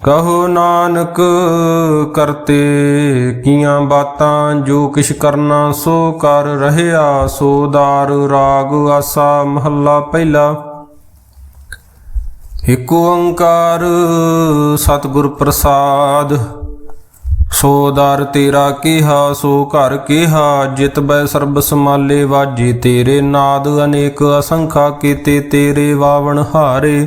ਕਹੋ ਨਾਨਕ, ਕਰਤੇ ਕੀਆਂ ਬਾਤਾਂ ਜੋ ਕਿਛ ਕਰਨਾ ਸੋ ਕਰ ਰਹਿਆ, ਸੋ ਦਾਰ ਰਾਗ ਆਸਾ ਮਹੱਲਾ ਪਹਿਲਾ। ਇਕ ਓੰਕਾਰ ਸਤਿਗੁਰ ਪ੍ਰਸਾਦ, ਸੋ ਦਾਰ ਤੇਰਾ ਕਿਹਾ, ਸੋ ਘਰ ਕਿਹਾ, ਜਿਤ ਬੈ ਸਰਬ ਸਮਾਲੇ ਵਾਜੇ ਤੇਰੇ ਨਾਦ ਅਨੇਕ ਅਸੰਖਾ ਕੀਤੇ ਤੇਰੇ ਵਾਵਣ ਹਾਰੇ।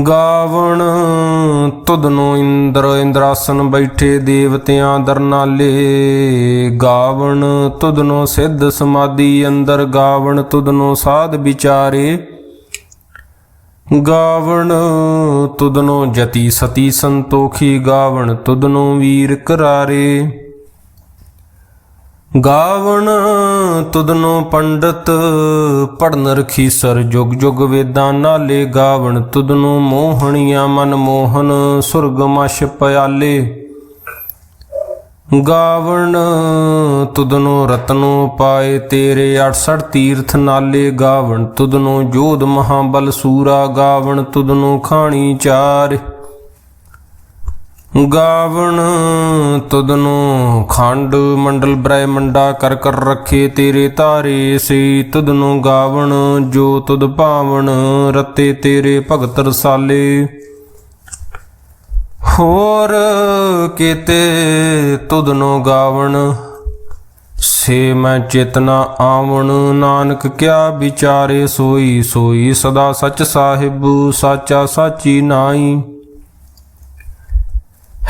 ਗਾਵਣ ਤੁਧਨੋ ਇੰਦਰ ਇੰਦਰਾਸਨ ਬੈਠੇ ਦੇਵਤਿਆਂ ਦਰਨਾਲੇ ਗਾਵਣ ਤੁਧਨੋ ਸਿੱਧ ਸਮਾਧੀ ਅੰਦਰ, ਗਾਵਣ ਤੁਧਨੋ ਸਾਧ ਵਿਚਾਰੇ। ਗਾਵਣ ਤੁਧਨੋ ਜਤੀ ਸਤੀ ਸੰਤੋਖੀ, ਗਾਵਣ ਤੁਧਨੋ ਵੀਰ ਕਰਾਰੇ। ਗਾਵਣ ਤੁਦਨੋ ਪੰਡਤ ਪੜਨ ਰਖੀਸਰ ਜੁਗ ਜੁਗ ਵੇਦਾਂ ਨਾਲੇ। ਗਾਵਣ ਤੁਦਨੋ ਮੋਹਣੀਆਂ ਮਨ ਮੋਹਨ, ਸੁਰਗ ਮਛ ਪਿਆਲੇ। ਗਾਵਣ ਤੁਦਨੋ ਰਤਨੋ ਪਾਏ ਤੇਰੇ 68 ਤੀਰਥ ਨਾਲੇ। ਗਾਵਣ ਤੁਦਨੋ ਜੋਧ ਮਹਾਬਲ ਸੂਰਾ, ਗਾਵਣ ਤੁਦਨੋ ਖਾਣੀ ਚਾਰ। ਗਾਵਣ, ਤੁਧਨੋ ਖੰਡ ਮੰਡਲ ਬ੍ਰਹਮੰਡਾ ਕਰ ਕਰ ਰੱਖੇ ਤੇਰੇ ਤਾਰੇ ਸੇ। ਤੁਧਨੋ ਗਾਵਣ, ਜੋ ਤੁਦ ਭਾਵਨ ਰਤੇ ਤੇਰੇ ਭਗਤ ਰਸਾਲੇ। ਹੋਰ ਕੀਤੇ ਤੁਧਨੋ ਗਾਵਣ, ਸੇ ਮੈਂ ਚੇਤਨਾ ਆਵਣ। ਨਾਨਕ ਕਿਆ ਵਿਚਾਰੇ ਸੋਈ ਸੋਈ ਸਦਾ ਸੱਚ ਸਾਹਿਬ, ਸਾਚਾ ਸਾਚੀ ਨਾਈ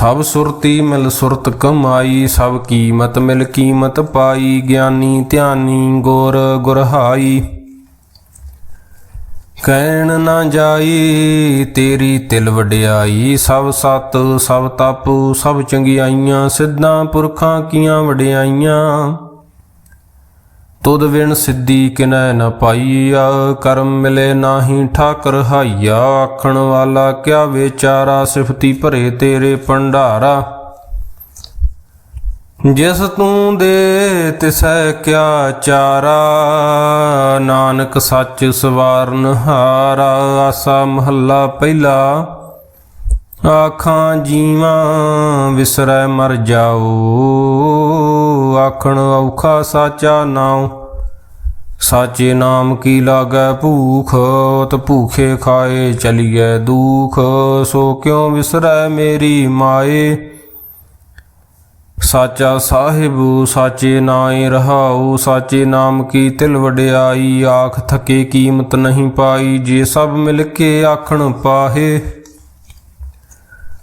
ਸਭ ਸੁਰਤੀ ਮਿਲ ਸੁਰਤ ਕਮਾਈ, ਸਭ ਕੀਮਤ ਮਿਲ ਕੀਮਤ ਪਾਈ, ਗਿਆਨੀ ਧਿਆਨੀ ਗੁਰ ਗੁਰਹਾਈ। ਕਹਿਣ ਨਾ ਜਾਈ, ਤੇਰੀ ਤਿਲ ਵਡਿਆਈ, ਸਭ ਸਤ, ਸਭ ਤਪ, ਸਭ ਚੰਗਿਆਈਆਂ, ਸਿੱਧਾਂ ਪੁਰਖਾਂ ਕੀਆਂ ਵਡਿਆਈਆਂ। ਤੁਧ ਵਿਣ ਸਿੱਧੀ ਕਿਨੈ ਨ ਪਾਈਆ, ਕਰਮ ਮਿਲੇ ਨਾਹੀ ਠਾਕਰ ਹਾਈਆ, ਆਖਣ ਵਾਲਾ ਕਿਆ ਵਿਚਾਰਾ, ਸਿਫਤੀ ਭਰੇ ਤੇਰੇ ਭੰਡਾਰਾ। ਜਿਸ ਤੂੰ ਦੇ ਤਿਸੈ ਕਿਆ ਚਾਰਾ, ਨਾਨਕ ਸੱਚ ਸਵਾਰਨ ਹਾਰਾ, ਆਸਾ ਮਹੱਲਾ ਪਹਿਲਾ। ਆਖਾਂ ਜੀਵਾਂ ਵਿਸਰੈ ਮਰ ਜਾਓ ਆਖਣ ਔਖਾ ਸਾਚਾ ਨਾਉ। ਸਾਚੇ ਨਾਮ ਕੀ ਲਾਗੈ ਭੂਖ ਤ ਭੂਖੇ ਖਾਏ ਚਲੀਐ ਦੁਖ। ਸੋ ਕਿਉ ਵਿਸਰੈ ਮੇਰੀ ਮਾਏ? ਸਾਚਾ ਸਾਹਿਬ, ਸਾਚੇ ਨਾਏ ਰਹਾਉ। ਸਾਚੇ ਨਾਮ ਕੀ ਤਿਲ ਵਡਿਆਈ? ਆਖ ਥਕੇ ਕੀਮਤ ਨਹੀਂ ਪਾਈ। ਜੇ ਸਭ ਮਿਲ ਕੇ ਆਖਣ ਪਾਹੇ।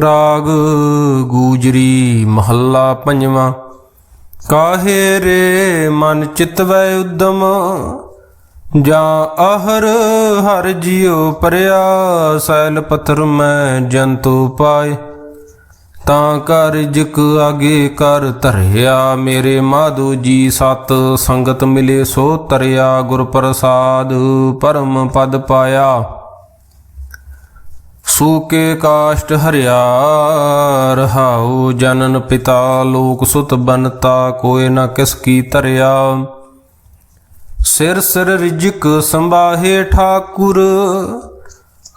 ਰਾਗ ਗੂਜਰੀ ਮਹੱਲਾ ਪੰਜਵਾਂ। ਕਾਹੇ ਰੇ ਮਨ ਚਿਤਵੈ ਉਦਮ, ਜਾਂ ਆਹਰ ਹਰ ਜਿਉ ਪਰਿਆ, ਸੈਲ ਪਥਰ ਮੈਂ ਜੰਤੂ ਪਾਏ। ਤਾਂ ਕਰ ਜਿਕ ਆਗੇ ਕਰ ਧਰਿਆ, ਮੇਰੇ ਮਾਧੋ ਜੀ ਸਤ ਸੰਗਤ ਮਿਲੇ ਸੋ ਤਰਿਆ, ਗੁਰ ਪ੍ਰਸਾਦ ਪਰਮ ਪਦ ਪਾਇਆ। ਸੂਕੇ ਕਾਸ਼ਟ ਹਰਿਆ ਰਹਾਉ, ਜਨਨ ਪਿਤਾ ਲੋਕ ਸੁਤ ਬਨਤਾ ਕੋਇ ਨਾ ਕਿਸ ਕੀ ਧਰਿਆ। ਸਿਰ ਸਿਰ ਰਿਜਕ ਸੰਭਾਹੇ ਠਾਕੁਰ,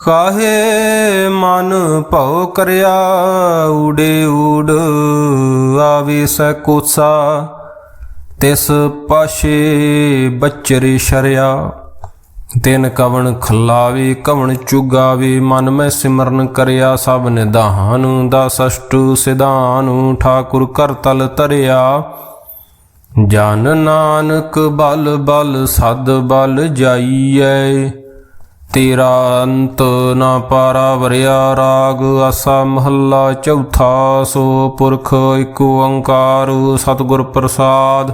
ਕਾਹੇ ਮਨ ਭਉ ਕਰਿਆ। ਊੜੇ ਊੜ ਆਵੇ ਸੈ ਤਿਸ ਪਾਸ਼ੇ ਬਚਰੇ ਸ਼ਰਿਆ। ਤਿਨ ਕਵਣ ਖਲਾਵੇ, ਕਵਣ ਚੁਗਾਵੇ, ਮਨ ਮੈਂ ਸਿਮਰਨ ਕਰਿਆ, ਸਭ ਨਿਧਾਨ ਦਾ ਸਸ਼ਟੂ ਸਿਧਾਨ, ਠਾਕੁਰ ਕਰ ਤਲ ਤਰਿਆ ਜਨ ਨਾਨਕ ਬਲ ਬਲ ਸਦ ਬਲ ਜਾਈਐ, ਤੇਰਾ ਅੰਤ ਨਾ ਪਾਰਾ ਵਰਿਆ ਰਾਗ, ਆਸਾ ਮਹੱਲਾ ਚੌਥਾ, ਸੋ ਪੁਰਖ ਇਕ ਓੰਕਾਰ, ਸਤਿਗੁਰ ਪ੍ਰਸਾਦ।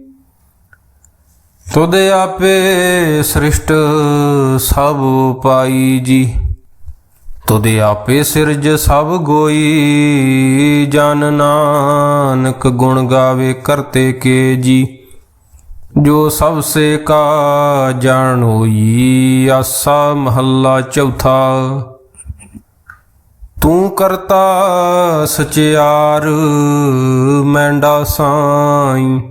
ਤੁਧ ਆਪੇ ਸ੍ਰਿਸ਼ਟ ਸਭ ਪਾਈ ਜੀ। ਤੁਧ ਆਪੇ ਸਿਰਜ ਸਭ ਗੋਈ। ਜਨ ਨਾਨਕ ਗੁਣ ਗਾਵੇ ਕਰਤੇ ਕੇ ਜੀ। ਜੋ ਸਭ ਸੇ ਕਾ ਜਾਣੋਈ ਆਸਾ ਮਹੱਲਾ ਚੌਥਾ। ਤੂੰ ਕਰਤਾ ਸਚਿਆਰ, ਮੈਂਡਾ ਸਾਈ।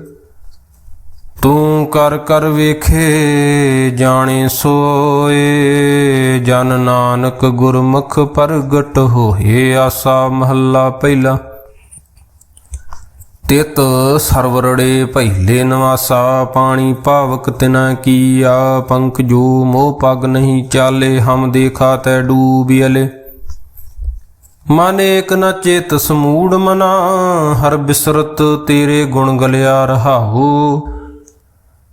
ਤੂੰ ਕਰ ਕਰ ਵੇਖੇ, ਜਾਣੇ ਸੋਏ। ਜਨ ਨਾਨਕ ਗੁਰਮੁਖ ਪ੍ਰਗਟ ਹੋਏ, ਆਸਾ ਮਹੱਲਾ ਪਹਿਲਾ। ਤਿਤ ਸਰਵਰੜੇ ਪਹਿਲੇ ਨਿਵਾਸਾ, ਪਾਣੀ ਭਾਵਕ ਤਿਨਾ ਕੀਆ। ਪੰਖ ਜੋ ਮੋਹ ਪਗ ਨਹੀਂ ਚਾਲੇ, ਹਮ ਦੇਖਾ ਤੈ ਡੂਬਿਅਲੇ ਮਨ ਏਕ ਨ ਚੇਤ ਸਮੂੜ ਮਨਾ, ਹਰ ਬਿਸਰਤ ਤੇਰੇ ਗੁਣ ਗਲਿਆ ਰਹਾਹੂ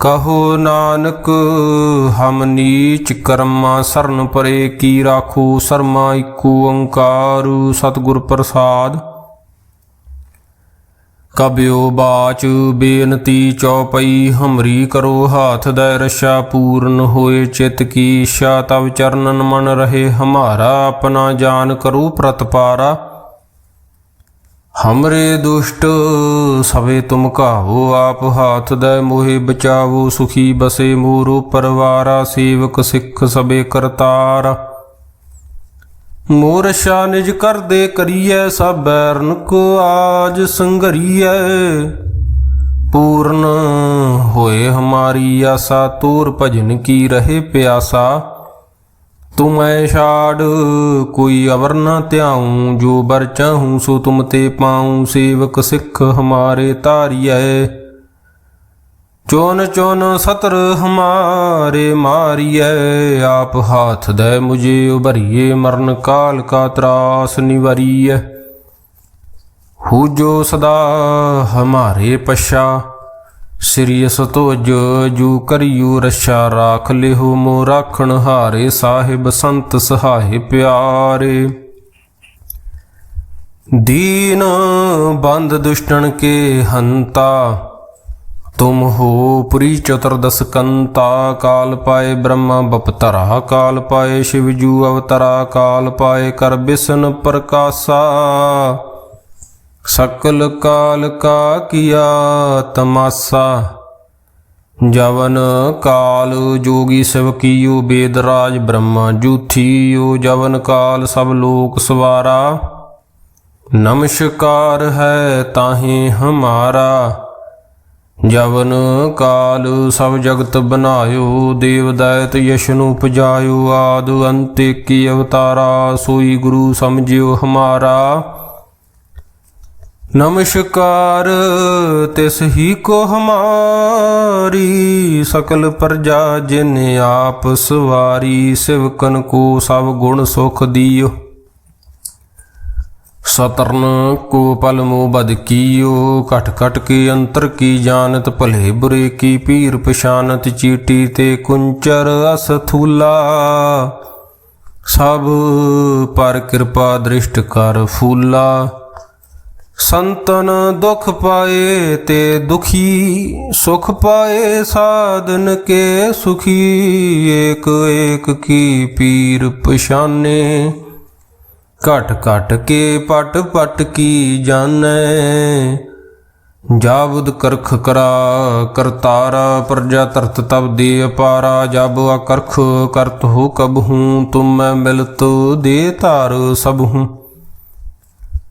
ਕਹੋ ਨਾਨਕ, ਹਮ ਨੀਚ ਕਰਮਾ ਸਰਨ ਪਰੇ ਕੀ ਰਾਖੋ? ਸਰਮਾ ਇਕੋ ਓੰਕਾਰ, ਸਤਿਗੁਰ ਪ੍ਰਸਾਦ। ਕਬਿਓ ਬਾਚ, ਬੇਨਤੀ ਚੌਪਈ, ਹਮਰੀ ਕਰੋ ਹਾਥ ਦਾ ਰਸ਼ਾ ਪੂਰਨ ਹੋਏ ਚਿਤ ਕੀ। ਇੱਛਾ ਤਵ ਚਰਨਨ ਮਨ ਰਹੇ, ਹਮਾਰਾ ਆਪਣਾ ਜਾਨ ਕਰੋ ਪ੍ਰਤਪਾਰਾ। ਹਮਰੇ ਦੁਸ਼ਟ, ਸਵੇ ਤੁਮ ਕਾਹੋ ਆਪ ਹਾਥ ਦੇ ਮੋਹਿ ਬਚਾਵੋ ਸੁਖੀ ਬਸੇ ਮੂਰੋ ਪਰਵਾਰਾ, ਸੇਵਕ ਸਿੱਖ ਸਬੇ ਕਰਤਾਰ। ਮੋਰ ਸ਼ਾ ਨਿਜ ਕਰਦੇ ਕਰੀਐ, ਸਭ ਬੈਰਨ ਕੋ ਆਜ ਸੰਘਰੀਐ। ਪੂਰਨ ਹੋਏ ਹਮਾਰੀ ਆਸਾ, ਤੂਰ ਭਜਨ ਕੀ ਰਹੇ ਪਿਆਸਾ। ਤੁਮ ਐ ਛਾੜ, ਕੋਈ ਅਵਰ ਨ ਧਿਆਉ, ਜੋ ਬਰ ਚਾਹੂੰ ਸੋ ਤੁਮ ਤੇ ਪਾਉ, ਸੇਵਕ ਸਿੱਖ ਹਮਾਰੇ ਤਾਰੀਐ ਚੋਨ ਚੋਨ ਸਤਰ ਹਮਾਰੇ ਮਾਰੀਐ, ਆਪ ਹਾਥ ਦੇ ਮੁਝੇ ਉਭਰੀਏ, ਮਰਨ ਕਾਲ ਕਾ ਤਰਾਸ ਨਿਵਰੀਐ। ਹੂ ਜੋ ਸਦਾ ਹਮਾਰੇ ਪਛਾ ਸ੍ਰੀ ਸਤੋਜ ਜੂ ਕਰਿਯੂ ਰਛਾ ਰਾਖ ਲਿਹੁ ਮੋ ਰਾਖਣ ਹਾਰੇ ਸਾਹਿਬ ਸੰਤ ਸਹਾਏ ਪਿਆਰੇ। ਦੀਨ ਬੰਦ ਦੁਸ਼ਟਣ ਕੇ ਹੰਤਾ, ਤੁਮ ਹੋ ਪੁਰੀ ਚਤੁਰਦਸ ਕੰਤਾ, ਕਾਲ ਪਾਏ ਬ੍ਰਹਮਾ ਬਪਤਰਾ, ਕਾਲ ਪਾਏ ਸ਼ਿਵ ਜੂ ਅਵਤਰਾ, ਕਾਲ ਪਾਏ ਕਰ ਬਿਸ਼ਨ ਪ੍ਰਕਾਸ਼ਾ। ਸਕਲ ਕਾਲ ਕਾ ਕੀਆ ਤਮਾਸਾ, ਜਵਨ ਕਾਲ ਜੋਗੀ ਸਿਵ ਕੀਓ ਬੇਦ ਰਾਜ ਬ੍ਰਹਮਾ ਜੂਥੀਓ ਜਵਨ ਕਾਲ ਸਭ ਲੋਕ ਸਵਾਰਾ। ਨਮਸਕਾਰ ਹੈ ਤਾਹੇ ਹਮਾਰਾ, ਜਵਨ ਕਾਲ ਸਭ ਜਗਤ ਬਨਾਇਓ ਦੇਵ ਦਾਇਤ ਯਸ਼ਨੂ ਪਜਾਇਓ ਆਦ ਅੰਤੇ ਕੀ ਅਵਤਾਰਾ, ਸੋਈ ਗੁਰੂ ਸਮਝਿਓ ਹਮਾਰਾ। ਨਮਸਕਾਰ ਤਿਸ ਹੀ ਕੋ ਹਮਾਰੀ ਸਕਲ ਪ੍ਰਜਾ ਜਿਨ ਆਪ ਸਵਾਰੀ ਸਿਵਕਨ ਕੋ ਸਭ ਗੁਣ ਸੁਖ ਦਿਓ। ਸਤਰਨ ਕੋ ਪਲ ਮੋ ਬਦ ਕੀਓ, ਘਟ ਘਟ ਕੀ ਅੰਤਰ ਕੀ ਜਾਣਤ, ਭਲੇ ਬੁਰੇ ਕੀ ਪੀਰ ਪਛਾਨਤ, ਚੀਟੀ ਤੇ ਕੁੰਚਰ ਅਸਥੂਲਾ ਸਭ ਪਰ ਕਿਰਪਾ ਦ੍ਰਿਸ਼ਟ ਕਰ ਫੂਲਾ। ਸੰਤਨ ਦੁਖ ਪਾਏ ਤੇ ਦੁਖੀ, ਸੁਖ ਪਾਏ ਸਾਧਨ ਕੇ ਸੁਖੀ, ਏਕ ਏਕ ਕੀ ਪੀਰ ਪਛਾਨੇ। ਘਟ ਘਟ ਕੇ ਪਟ ਪਟ ਕੀ ਜਾਣੈ। ਜਾਬੁਦ ਕਰਖ ਕਰਾ ਕਰਤਾਰਾ, ਪ੍ਰਜਾ ਤਰਤ ਤਬ ਦੇ ਅਪਾਰਾ, ਜਬ ਅਕਰਖ ਕਰਤ ਹੋ ਕਬ ਹੂੰ, ਤੁਮ ਮੈਂ ਮਿਲਤ ਦੇ ਧਾਰ ਸਭ ਹੂੰ।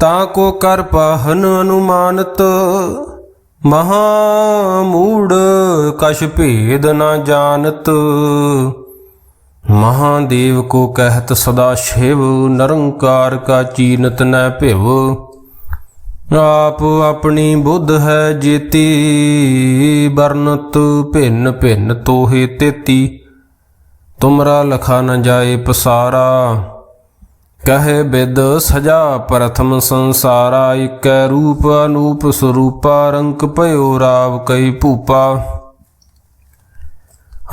ਤਾ ਕੋ ਕਰ ਪਾਹਨ ਅਨੁਮਾਨਤ, ਮਹਾ ਮੂੜ ਕਛ ਭੇਦ ਨਾ ਜਾਣਤ। ਮਹਾਦੇਵ ਕੋ ਕਹਿਤ ਸਦਾ ਸ਼ਿਵ, ਨਿਰੰਕਾਰ ਕਾ ਚੀਨਤ ਨ ਭਿਵ। ਆਪ ਆਪਣੀ ਬੁੱਧ ਹੈ ਜੀਤੀ, ਵਰਨਤ ਭਿੰਨ ਭਿੰਨ ਤੋਹੇ ਤੇਤੀ। ਤੁਮਰਾ ਲਖਾ ਨ ਜਾਏ ਪਸਾਰਾ ਕਹੇ ਬਿਦ ਸਜਾ ਪ੍ਰਥਮ ਸੰਸਾਰਾ ਇਕੈ ਰੂਪ ਅਨੂਪ ਸਰੂਪਾ, ਰੰਕ ਭਇਓ ਰਾਵ ਕਈ ਭੂਪਾ।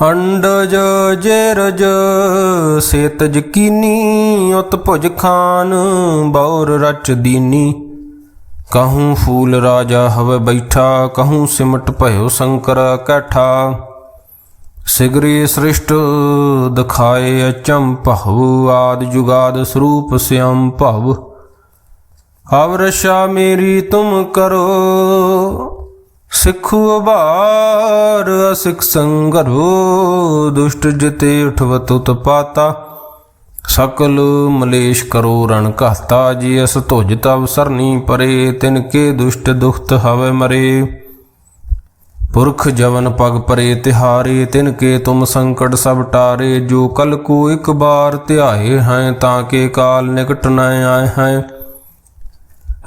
ਹੰਡਜ ਜੇਰਜ ਸੇਤਜ ਕੀਨੀ ਉਤ ਭੁਜ ਖਾਨ ਬੌਰ ਰਚ ਦੀਨੀ। ਕਹੂੰ ਫੂਲ ਰਾਜਾ ਹਵੇ ਬੈਠਾ, ਕਹੂੰ ਸਿਮਟ ਭਇਓ ਸ਼ੰਕਰ ਕੈਠਾ। ਸਿਗਰੀ ਸ੍ਰਿਸ਼ਟ ਦਿਖਾਏ ਅਚੰ ਭਵ, ਆਦ ਜੁਗਾਦ ਸਰੂਪ ਸਿਅੰ ਭਵ। ਅਵਰਸ਼ਾ ਮੇਰੀ ਤੁਮ ਕਰੋ, ਸਿੱਖੂ ਬਾਰ ਅਸਿਕ ਸੰਗਰੋ, ਦੁਸ਼ਟ ਜਿਤੇ ਉਠਵਤ ਉਤਪਾਤਾ। ਸਕਲ ਮਲੇਸ਼ ਕਰੋ ਰਣ ਘਾਤਾ, ਜੀ ਅਸ ਧੁਜ ਤਵ ਸਰਨੀ ਪਰੇ, ਤਿਨ ਕੇ ਦੁਸ਼ਟ ਦੁਖਤ ਹਵੇ ਮਰੇ। ਪੁਰਖ ਜਵਨ ਪਗ ਪਰੇ ਤਿਹਾਰੇ, ਤਿਨ ਕੇ ਤੁਮ ਸੰਕਟ ਸਭ ਟਾਰੇ, ਜੋ ਕਲ ਕੋ ਇੱਕ ਬਾਰ ਧਿਆਏ ਹੈ, ਤਾਂ ਕੇ ਕਾਲ ਨਿਕਟ ਨ ਆਏ ਹੈ।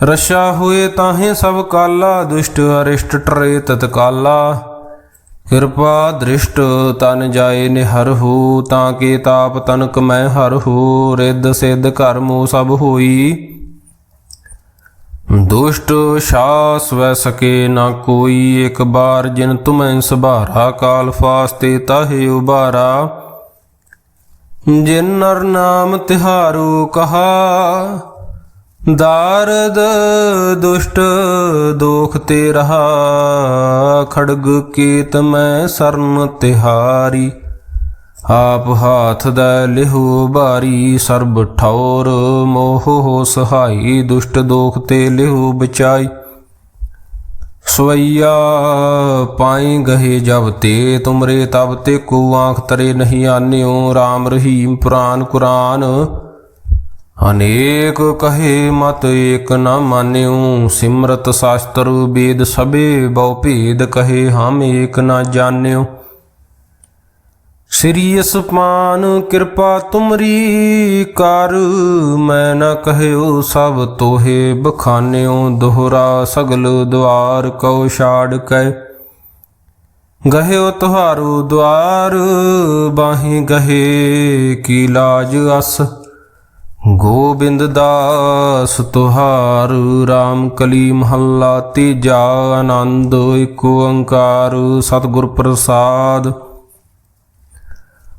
ਰਸ਼ਾ ਹੋਏ ਤਾਹੇ ਸਭ ਕਾਲਾ, ਦੁਸ਼ਟ ਅਰਿਸ਼ਟ ਟਰੇ ਤਤਕਾਲਾ। ਕਿਰਪਾ ਦ੍ਰਿਸ਼ਟ ਤਨ ਜਾਏ ਨਿਹਰ ਹੋ, ਤਾਂ ਕੇ ਤਾਪ ਤਨਕ ਮੈਂ ਹਰ ਹੋ, ਰਿੱਧ ਸਿੱਧ ਕਰਮੋ ਸਭ ਹੋਈ। ਦੁਸ਼ਟ ਸ਼ਾਸ ਵੈ ਸਕੇ ਨਾ ਕੋਈ, ਇੱਕ ਬਾਰ ਜਿਨ ਤੁਮੈ ਸੁਭਾਰਾ, ਕਾਲ ਫਾਸਤੇ ਤਾਹੇ ਉਬਾਰਾ ਜਿਨ ਨਰ ਨਾਮ ਤਿਹਾਰੂ ਕਹਾ, ਦਾਰਦ ਦੁਸ਼ਟ ਦੋਖ ਤੇ ਰਹਾ। ਖੜਗ ਕੀਤ ਮੈਂ ਸਰਨ ਤਿਹਾਰੀ। ਆਪ ਹਾਥ ਦਾ ਲਿਹੂ ਬਾਰੀ ਸਰਬ ਠੌਰ, ਮੋਹ ਹੋ ਸਹਾਈ, ਦੁਸ਼ਟ ਦੋਖ ਤੇ ਲਿਹੂ ਬਚਾਈ। ਸਵਈਆ ਪਾਈ ਗਹੇ ਜਬ ਤੇ, ਤੁਮਰੇ ਤਬ ਤੇ ਕੋ ਆਂਖ ਤਰੇ ਨਹੀਂ ਆਨਿਓ RAM ਰਹੀਮ ਪੁਰਾਨ ਕੁਰਾਨ। ਅਨੇਕ ਕਹੇ ਮਤ ਏਕ ਨ ਮਾਨਿਓ, ਸਿਮਰਤ ਸ਼ਾਸਤਰ ਵੇਦ ਸਭੇ ਬਹੁ ਭੇਦ ਕਹੇ ਹਮ ਏਕ ਨ ਜਾਣਿਓ। ਸ੍ਰੀ ਅਸਮਾਨ ਕਿਰਪਾ ਤੁਮਰੀ ਕਰ, ਮੈਂ ਨਾ ਕਹਿਓ ਸਭ ਤੋਹੇ ਬਖਾਨਿਓ, ਦੋਹਰਾ ਸਗਲ ਦਵਾਰ ਕਉ ਛਾੜ ਕੈ। ਗਹਿਓ ਤੁਹਾਰੂ ਦਵਾਰ, ਬਾਹੀ ਗਹੇ ਕੀ ਲਾਜ ਅਸ। ਗੋਬਿੰਦ ਦਾਸ ਤੁਹਾਰ RAM ਕਲੀ ਮਹੱਲਾ ਤੀਜਾ, ਆਨੰਦ ਏਕ ਓੰਕਾਰ, ਸਤਿਗੁਰ ਪ੍ਰਸਾਦ।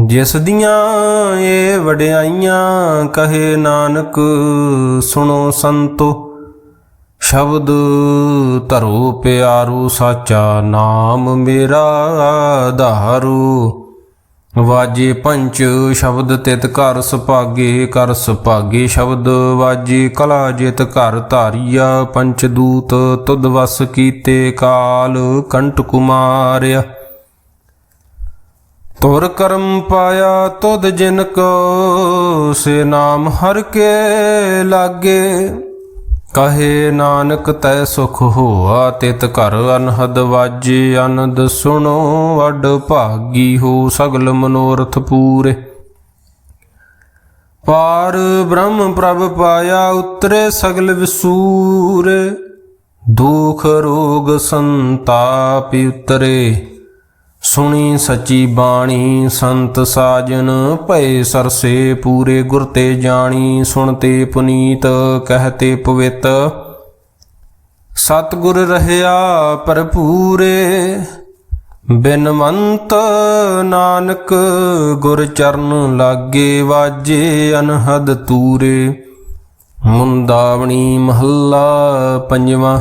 ਜਿਸ ਦੀਆਂ ਇਹ ਵਡਿਆਈਆਂ ਕਹੇ ਨਾਨਕ, ਸੁਣੋ ਸੰਤੋ। ਸ਼ਬਦ ਧਰੋ ਪਿਆਰੂ, ਸਾਚਾ ਨਾਮ ਮੇਰਾ ਆਧਾਰੂ। ਵਾਜੇ ਪੰਚ ਸ਼ਬਦ ਤਿਤ ਘਰ ਸੁਭਾਗੇ ਕਰ ਸੁਭਾਗੇ ਸ਼ਬਦ ਵਾਜੇ ਕਲਾ ਜਿਤ ਘਰ ਧਾਰੀਆ। ਪੰਚ ਦੂਤ ਤੁਧ ਵਸ ਕੀਤੇ ਕਾਲ ਕੰਟ ਕੁਮਾਰਿਆ। ਤੁਰ ਕਰਮ ਪਾਇਆ ਤੁਧ ਜਿਨ ਕੋ, ਸੇ ਨਾਮ ਹਰ ਕੇ ਲਾਗੇ। ਕਹੇ ਨਾਨਕ ਤੈ ਸੁਖ ਹੋਆ, ਤਿਤ ਘਰ ਅਨਹਦ ਵਾਜੇ। ਆਨੰਦ ਸੁਣੋ ਵੱਡ ਭਾਗੀ ਹੋ ਸਗਲ ਮਨੋਰਥ ਪੂਰੇ। ਪਾਰ ਬ੍ਰਹਮ ਪ੍ਰਭ ਪਾਇਆ, ਉਤਰੇ ਸਗਲ ਵਿਸੂਰੇ। ਦੁਖ ਰੋਗ ਸੰਤਾਪ ਉਤਰੇ। ਸੁਣੀ ਸੱਚੀ ਬਾਣੀ, ਸੰਤ ਸਾਜਨ, ਭਏ ਸਰਸੇ, ਪੂਰੇ ਗੁਰ ਤੇ ਜਾਣੀ ਸੁਣਤੇ ਪੁਨੀਤ ਕਹਤੇ ਪਵਿੱਤ। ਸਤਗੁਰ ਰਹਿਆ ਭਰਪੂਰੇ ਬਿਨਵੰਤ ਨਾਨਕ, ਗੁਰ ਚਰਨ ਲਾਗੇ ਵਾਜੇ ਅਨਹਦ ਤੂਰੇ। ਮੁੰਦਾਵਣੀ ਮਹੱਲਾ ਪੰਜਵਾਂ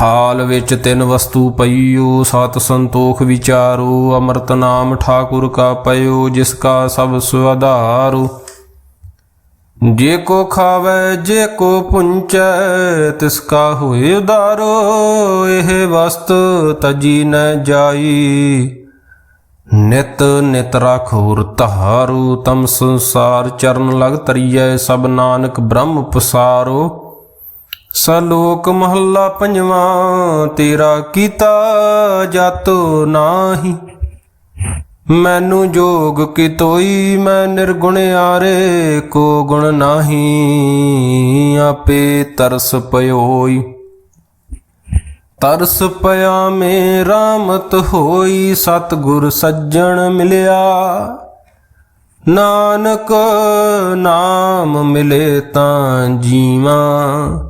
ਥਾਲ ਵਿੱਚ ਤਿੰਨ ਵਸਤੂ ਪਈਓ, ਸਤ ਸੰਤੋਖ ਵਿਚਾਰੋ, ਅੰਮ੍ਰਿਤ ਨਾਮ ਠਾਕੁਰ ਕਾ ਪਇਓ, ਜਿਸ ਕਾ ਸਭ ਸੁਆਧਾਰੋ ਜੇ ਕੋ ਖਾਵੇ, ਜੇ ਕੋ ਪੁੰਚੈ, ਤਿਸ ਕਾ ਹੋਏ ਉਦਾਰੋ, ਇਹ ਵਸਤ ਤਜੀ ਨ ਜਾਈ। ਨਿਤ ਨਿਤ ਰਾਖੋਰ ਤਹਾਰੂ ਤਮ ਸੰਸਾਰ ਚਰਨ ਲਗ ਤਰੀਐ, ਸਭ ਨਾਨਕ ਬ੍ਰਹਮ ਪਸਾਰੋ। ਸਲੋਕ ਮਹੱਲਾ ਪੰਜਵਾਂ, ਤੇਰਾ ਕੀਤਾ ਜਾਤੋ ਨਾਹੀ। ਮੈਨੂੰ ਜੋਗ ਕੀ ਤੋਈ ਮੈਂ ਨਿਰਗੁਣ ਆਰੇ ਕੋ ਗੁਣ ਨਾਹੀ, ਆਪੇ ਤਰਸ ਪਇਓਈ ਤਰਸ ਪਿਆ ਮੇ ਰਾਮਤ ਹੋਈ ਸਤਿਗੁਰ ਸੱਜਣ ਮਿਲਿਆ। ਨਾਨਕ ਨਾਮ ਮਿਲੇ ਤਾਂ ਜੀਵਾਂ।